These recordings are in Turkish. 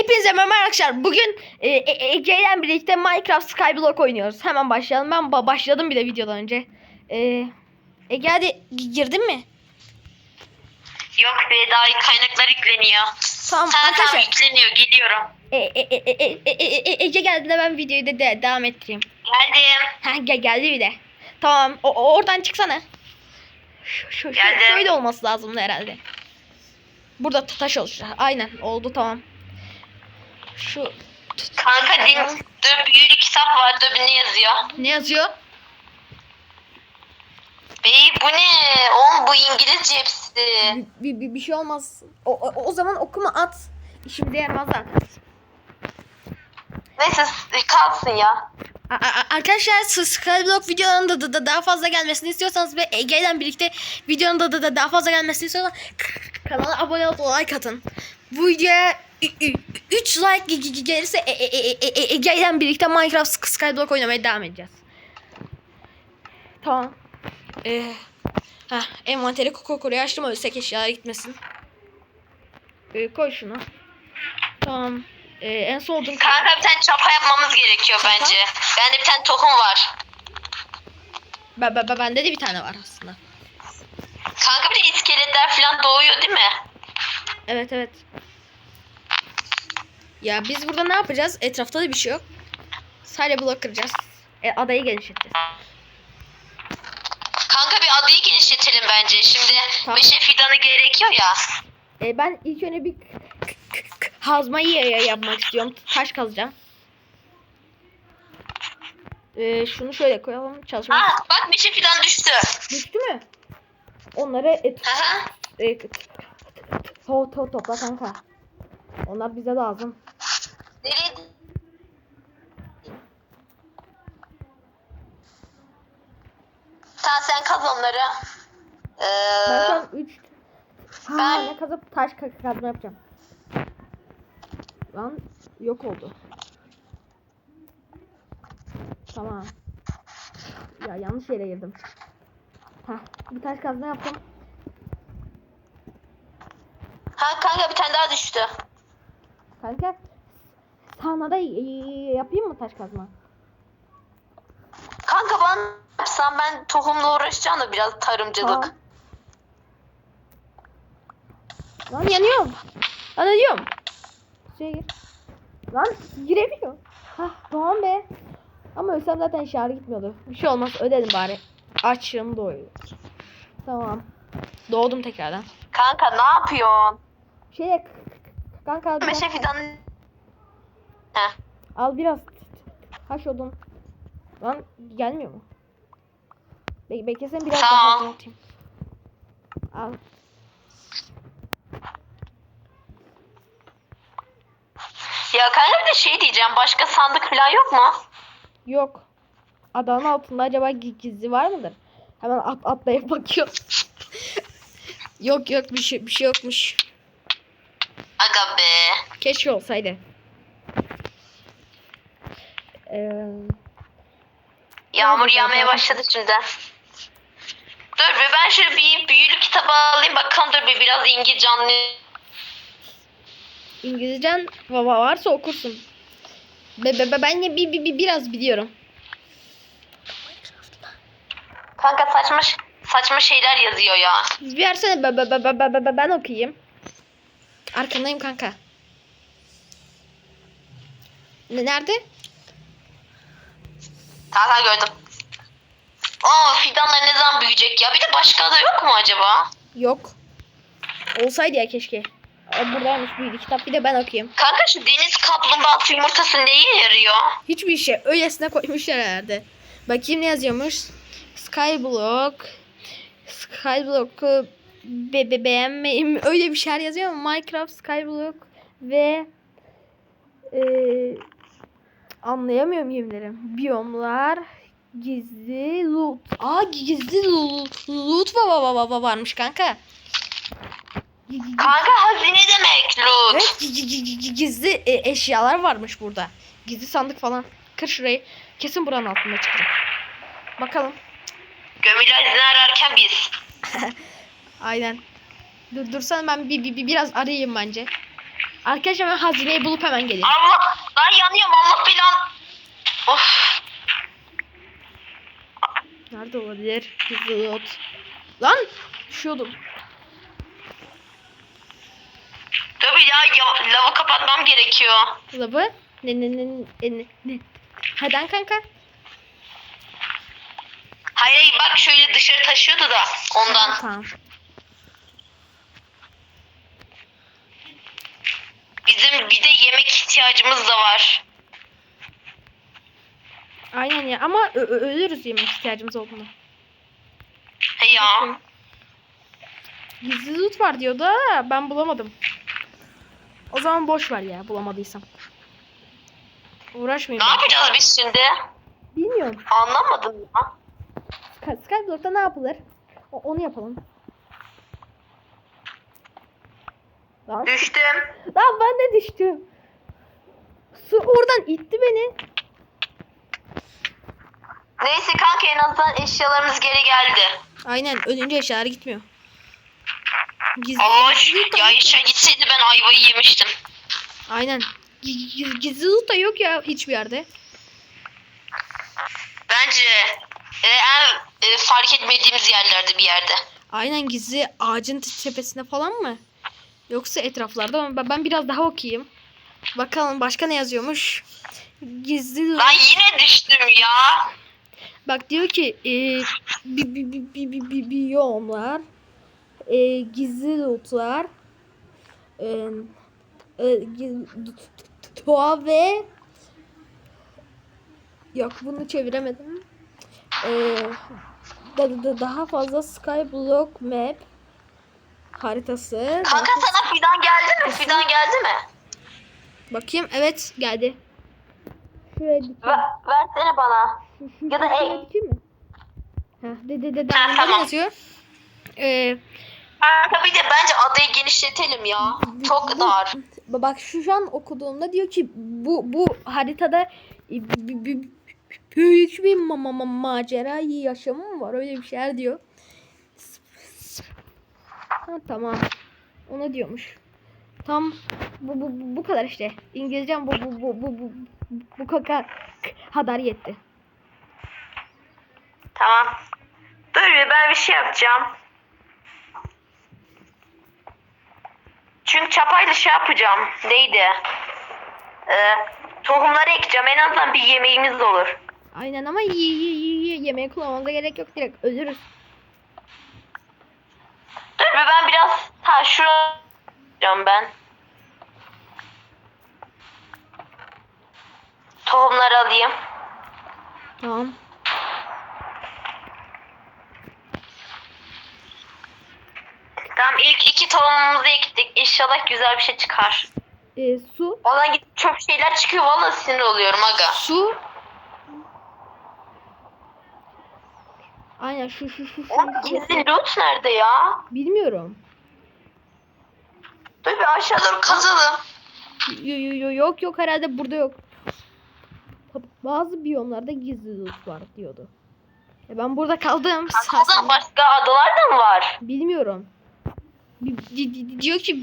Hepinize merhaba arkadaşlar. Bugün e, e, Ege ile birlikte Minecraft Skyblock oynuyoruz. Hemen başlayalım. Ben ba- başladım bile videodan önce. E, Ege hadi gi- girdin mi? Yok be daha kaynaklar yükleniyor. Tamam Tamam tamam arkadaşlar. yükleniyor geliyorum. E, e, e, e, e, e, e, e, Ege geldiğinde ben videoyu da de- devam ettireyim. Geldim. Ha gel geldi bir de. Tamam o, oradan çıksana. Şu, Geldim. şöyle olması lazımdı herhalde. Burada ta- taş oluştu. Aynen oldu tamam. Şu Kanka din, dur büyülü kitap var bir ne yazıyor? ne yazıyor? Bey bu ne? Oğlum bu İngilizce hepsi. bir, bir, bir şey olmaz. O, o, o zaman okuma at. İşimize yaramaz zaten. Neyse kalsın ya. A- a- Arkadaşlar Skyblock videonun da, da, da daha fazla gelmesini istiyorsanız ve Ege ile birlikte videonun da, da, da daha fazla gelmesini istiyorsanız kanala abone olup like atın. Bu videoya 3 like ge- ge- gelirse E- E- E- E- E- Ege ile birlikte Minecraft Sk- Skyblock oynamaya devam edeceğiz. Tamam. Ee, heh, envanteri koku koruyu açtım ölsek eşyalar gitmesin. Ee, koy şunu. Tamam. Ee, en son odun Kanka bir tane çapa yapmamız gerekiyor bence. Bende bir tane tohum var. Ben, ben- bende de bir tane var aslında. Kanka bir de iskeletler falan doğuyor değil mi? Evet evet. Ya biz burada ne yapacağız? Etrafta da bir şey yok. Sadece blok kıracağız. E, adayı genişleteceğiz. Kanka bir adayı genişletelim bence. Şimdi Tamam. meşe fidanı gerekiyor ya. E, ben ilk önce bir ya- yapmak istiyorum. Taş kazacağım. E, şunu şöyle koyalım. Çalışma. Ha bak meşe fidan düştü. Düştü mü? Onları et, hı. e, to, to, topla kanka. Onlar bize lazım. Nereye? Tamam sen kaz onları. Ben şu Ee, an 3 Ben- tane kazıp taş ka- kazma yapacağım. Lan yok oldu. Tamam. Ya yanlış yere girdim. Heh, bir taş kazma yaptım. ha kanka bir tane daha düştü. Kanka sahnada yapayım mı taş kazma? Kanka ben yapsam ben tohumla uğraşacağım da biraz tarımcılık. Tamam. Lan yanıyorum. Lan ölüyorum. Şuraya gir. Lan giremiyor. Hah tamam be. Ama ölsem zaten şarj gitmiyordu. Bir şey olmaz ödedim bari. Açım doyuyor. Tamam. Doğdum tekrardan. Kanka ne yapıyorsun? Şey kanka Meşe fidan. Heh. al biraz taş odun. Lan gelmiyor mu? Be beklesene biraz daha odun atayım. Al. Ya kanka bir de şey diyeceğim başka sandık falan yok mu? Yok. Adanın altında acaba gi- gizli var mıdır? Hemen at atlayıp bakıyor. yok yok bir şey bir şey yokmuş. Aga be. Keşke olsaydı. Ee, Yağmur yağmaya başladı şimdiden. Dur bir ben şöyle bir büyülü kitabı alayım bakalım dur bir biraz İngilizce anlayayım. İngilizcen va- varsa okursun. Be, be, be- ben de bir, bir, bir, biraz biliyorum. Kanka saçma saçma şeyler yazıyor ya. Versene be, be, be, be, be, be- ben okuyayım. Arkandayım kanka. Ne- Nerede? Kanka gördüm. Aa fidanlar ne zaman büyüyecek ya? Bir de başka da yok mu acaba? Yok. Olsaydı ya keşke. Aa, Buradaymış büyülü kitap. Bir de ben okuyayım. Kanka şu deniz kaplumbağası yumurtası neye yarıyor? Hiçbir şey. Öylesine koymuşlar herhalde. Bakayım ne yazıyormuş. Skyblock. Skyblock'u be, be, beğenmeyim. Öyle bir şeyler yazıyor ama Minecraft, Skyblock ve eee anlayamıyorum yeminlerim. Biyomlar, gizli loot. Aa gizli loot, loot va, va, va, va- va- varmış kanka. Kanka hazine demek loot. Evet gi- gi- gi- gi- gizli e, eşyalar varmış burada. Gizli sandık falan. Kır şurayı. Kesin buranın altında çıkacak. Bakalım. Gömülü hazine ararken biz. Aynen. Dur dursana ben bir, bir, bir biraz arayayım bence. Arkadaşlar ben hazineyi bulup hemen geleyim. Allah ben yanıyorum Allah bilan. Of. Nerede olabilir? Zıt. Lan düşüyordum. Tabii ya, ya lavı kapatmam gerekiyor. Labı. Ne ne ne ne ne. Hadi kanka. Hayır bak şöyle dışarı taşıyordu da ondan. Tamam. Bizim bir de yemek ihtiyacımız da var. Aynen ya ama ölürüz yemek ihtiyacımız olduğunda. He ya. Gizli loot var diyor da ben bulamadım. O zaman boş ver ya bulamadıysam. Uğraşmayayım. Ne ben. yapacağız biz şimdi? Bilmiyorum. Anlamadım ya. Sky- Skyblock'ta ne yapılır? O- onu yapalım. Lan, Düştüm. lan ben de düştüm. Su oradan itti beni. Neyse kanka en azından eşyalarımız geri geldi. Aynen ölünce eşyalar gitmiyor. Gizli, Allah gizli ya işe gitseydi ben ayvayı yemiştim. Aynen. Gi- gi- Gizli loot da yok ya hiçbir yerde. Bence e, en e, fark etmediğimiz yerlerde bir yerde. Aynen gizli ağacın tepesinde falan mı? Yoksa etraflarda mı? Ben- Ben biraz daha okuyayım. Bakalım başka ne yazıyormuş? Gizli Ben yine düştüm ya. Bak diyor ki e, bi, bi, bi, bi, bi, bi, biyomlar, e, gizli lootlar, e, e, doğa ve yok bunu çeviremedim. E, da, da, daha fazla Skyblock map haritası. Kanka sana fidan geldi mi? Fidan geldi mi? Bakayım evet geldi. Şuraya bir Ver, versene bana. Şu- şu- Ya da el. dikeyim mi? Heh, de de de de Ha, tamam. yazıyor. Ee, Kanka bir de bence adayı genişletelim ya. Çok bu- dar. Bak şu an okuduğumda diyor ki bu bu haritada büyük bir ma ma ma macera yaşamı var öyle bir şeyler diyor. Ha, tamam. Ona diyormuş. Tam bu bu bu, bu kadar işte. İngilizcem bu bu bu bu bu bu kadar kadar yetti. Tamam. Dur bir ben bir şey yapacağım. Çünkü çapayla şey yapacağım. Neydi? Ee, tohumları ekeceğim. En azından bir yemeğimiz olur. Aynen ama y- y- y- yemeği kullanmamıza gerek yok direkt ölürüz. Dur bir ben biraz ha şuraya yapacağım ben. Tohumları alayım. Tamam. Tamam ilk iki tohumumuzu ektik. İnşallah güzel bir şey çıkar. Ee, su. Oradan gidip çöp şeyler çıkıyor. Vallahi sinir oluyorum aga. Su. Aynen şu şu şu şu. Oğlum gizli loot nerede ya? Bilmiyorum. Dur bir aşağı doğru kazalım. Yo, yo, yo, yok yok herhalde burada yok. Bazı biyomlarda gizli loot var diyordu. E ben burada kaldım. Aslında başka adalar da mı var? Bilmiyorum. Bi- di- di- diyor ki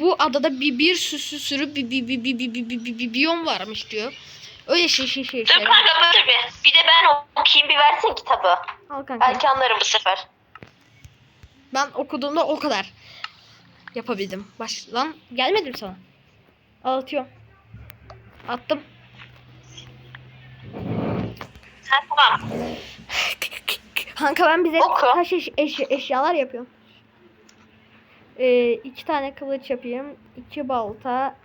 bu adada bir bir sürü bir bir bir bir bir biyom varmış diyor. Öyle şey şey şey Dur şey. kanka dur bir. Bir de ben okuyayım bir versin kitabı. Al kanka. Belki anlarım bu sefer. Ben okuduğumda o kadar yapabildim. Baş lan gelmedim sana. Al atıyorum. Attım. Ha, tamam. Kanka ben bize Oku. taş eş- eş- eşyalar yapıyorum. Ee, iki tane kılıç yapayım. iki balta.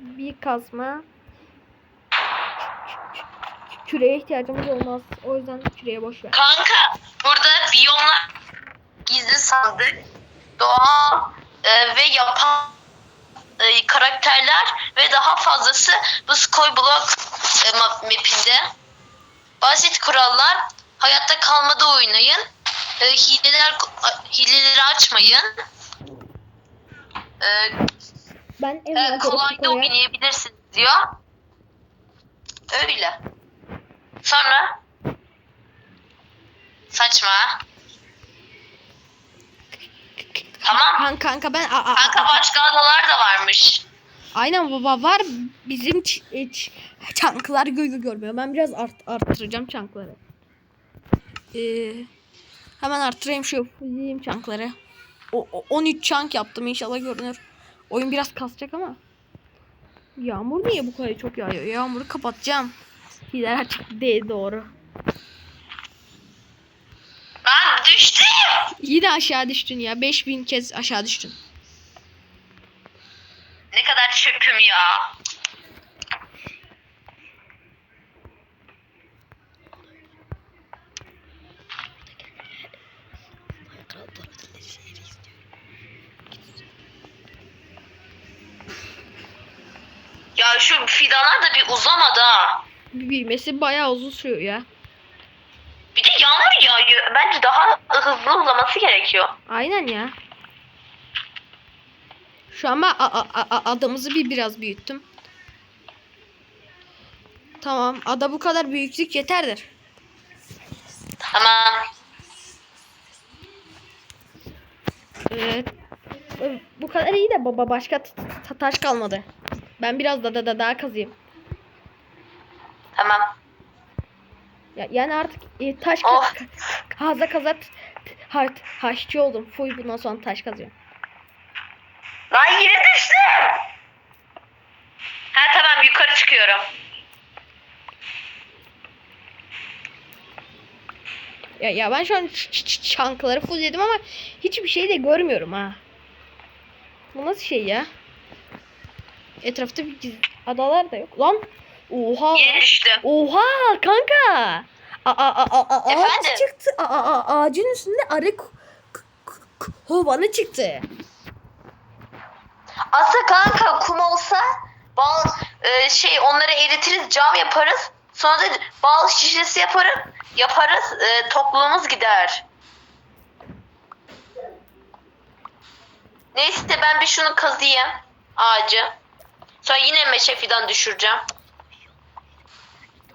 Bir kazma. Küreye ihtiyacımız olmaz. O yüzden küreye boş ver. Kanka burada biyomlar gizli sandık, doğal e, ve yapan e, karakterler ve daha fazlası bu Skyblock e, map- mapinde. Basit kurallar, hayatta kalmada oynayın, e, hileler hileleri açmayın. E, Ben e, envanteri kolay da koyuyorum. oynayabilirsiniz diyor. Öyle. Sonra saçma. Tamam. Kanka, kanka ben a- a- Kanka başka adalar da varmış. aynen baba var bizim ç- e, ç- çanklar gö gö- görmüyor. Ben biraz art arttıracağım çankları. Ee, hemen arttırayım şu fulleyeyim çankları. O, o- 13 çank yaptım inşallah görünür. Oyun biraz kasacak ama. Yağmur niye bu kadar çok yağıyor? Yağmuru kapatacağım. Gider açık değil doğru. Lan düştüm. Yine aşağı düştün ya. 5000 kez aşağı düştün. Ne kadar çöpüm ya. Ya şu fidanlar da bir uzamadı ha. Büyümesi bayağı uzun sürüyor ya. Bir de yağmur yağıyor. Bence daha hızlı uzaması gerekiyor. Aynen ya. Şu an ben adamızı bir biraz büyüttüm. Tamam. Ada bu kadar büyüklük yeterdir. Tamam. Evet. Bu kadar iyi de baba başka taş kalmadı. Ben biraz da, da daha kazıyım. Tamam. Ya, yani artık e, taş Oh. ka- kaza kaza t- t- ha- taşçı oldum. Full bundan sonra taş kazıyorum. Lan yine düştüm. Ha tamam yukarı çıkıyorum. Ya, ya ben şu an çankları full yedim ama hiçbir şey de görmüyorum ha. Bu nasıl şey ya? Etrafta bir adalar da yok. Lan oha. Düştüm. Oha kanka. A a a a a ağaç çıktı. A, a, a- ağacın üstünde arı kovanı çıktı. Aslında kanka kum olsa bal e, şey onları eritiriz cam yaparız. Sonra da bal şişesi yaparız. Yaparız e, tokluğumuz gider. Neyse ben bir şunu kazıyım ağacı. Sonra yine meşe fidan düşüreceğim. A,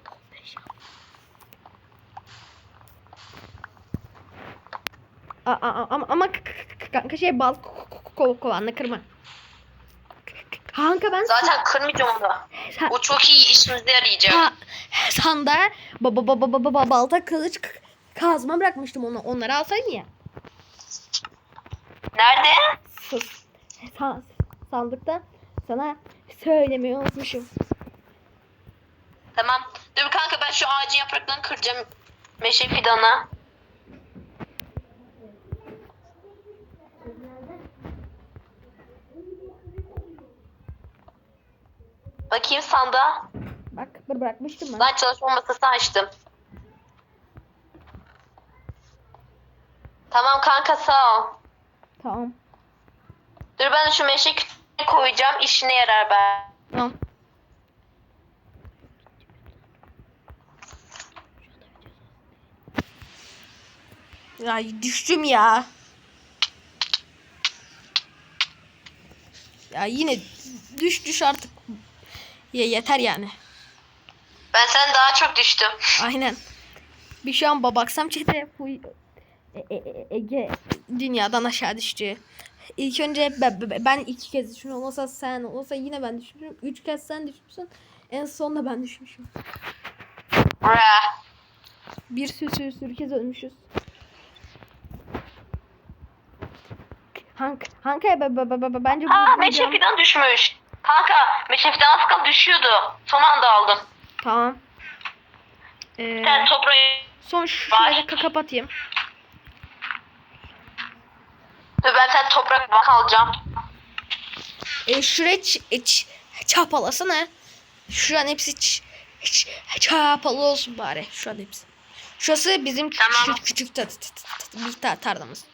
a, a- ama ama kanka şey bal ko- ko- ko- kovanını kırma. Kanka ben Zaten kırmayacağım onu. O çok iyi işimize yarayacak. Ha, sanda baba baba baba baba balta kılıç kazma bırakmıştım onu. Onları alsaydın ya. Nerede? Sus. Sa- sandıkta sana söylemeyi unutmuşum. Tamam. Dur kanka ben şu ağacın yapraklarını kıracağım. Meşe fidanı. Bakayım sanda. Bak bır bırakmıştım ben. Lan çalışma masası açtım. Tamam kanka sağ ol. Tamam. Dur ben şu meşe koyacağım. işine yarar ben. Tamam. Ya düştüm ya. Ya yine düş düş artık. Ya yeter yani. Ben sen daha çok düştüm. Aynen. Bir şu an babaksam çete bu E- E- E- Ege dünyadan aşağı düştü. İlk önce ben, ben- iki kez düşmüşüm. Olsa sen olsa yine ben düşmüşüm. Üç kez sen düşmüşsün. En sonunda ben düşmüşüm. Bir sürü sürü, sürü kez ölmüşüz. Hank, Hanka'ya be, be, be, be- bence bu Aa bu meşe cam- fidan düşmüş. Kanka fidan az kaldı düşüyordu. Son anda aldım. Tamam. Ee, Sen toprağı son şu şurayı ka- kapatayım. Ben sen toprak bak alacağım. Ee, şurayı ç- e, ç- çapalasana. Şuranın hepsi ç- ç- çapalı olsun bari. Şuranın hepsi. Şurası bizim Tamam. küçük küçük ta- ta- ta- ta- bir tar- tarlamız.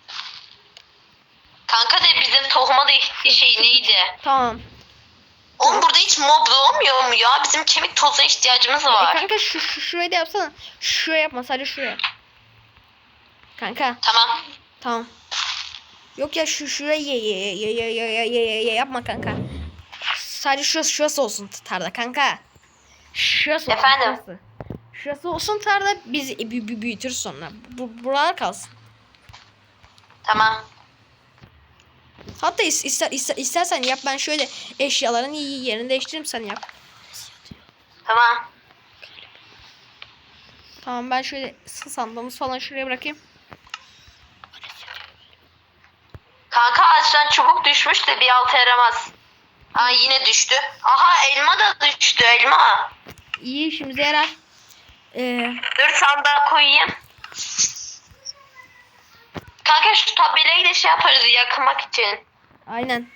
Kanka de bizim tohuma da şey neydi? Tamam. Oğlum burada hiç mob doğmuyor mu ya? Bizim kemik tozuna ihtiyacımız E, var. kanka şu, şu şurayı da yapsana. Şuraya yapma sadece şuraya. Kanka. Tamam. Tamam. Yok ya şu şurayı ye ye ye ye ye ye ye ye yapma kanka. Sadece şurası şurası olsun tarla kanka. Şurası olsun, Efendim? Şurası. Şurası olsun tarla biz bü- bü- büyütürüz sonra. Bu buralar kalsın. Tamam. Hatta is- ister, ister, istersen yap ben şöyle eşyaların iyi yerini değiştireyim sen yap. Tamam. Tamam ben şöyle sandığımız falan şuraya bırakayım. Kanka ağaçtan çubuk düşmüş de bir alta yaramaz. Aa yine düştü. Aha elma da düştü elma. İyi işimize yarar. Ee, Dur sandığa koyayım. Kanka şu tabelayı da şey yaparız yakmak için. Aynen.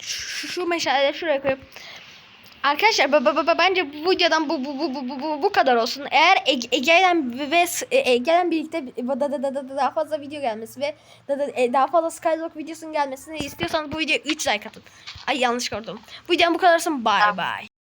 Şu, şu meşaleleri şuraya koyup. Arkadaşlar bence bu videodan bu bu bu bu bu, bu, kadar olsun. Eğer Ege- Ege'den ve e- Ege'den birlikte da, da, da, da, da- daha fazla video gelmesi ve da, da, e, daha fazla Skyblock videosunun gelmesini istiyorsanız bu videoya 3 like atın. Ay yanlış gördüm. Bu videodan bu kadar olsun. Bye bye.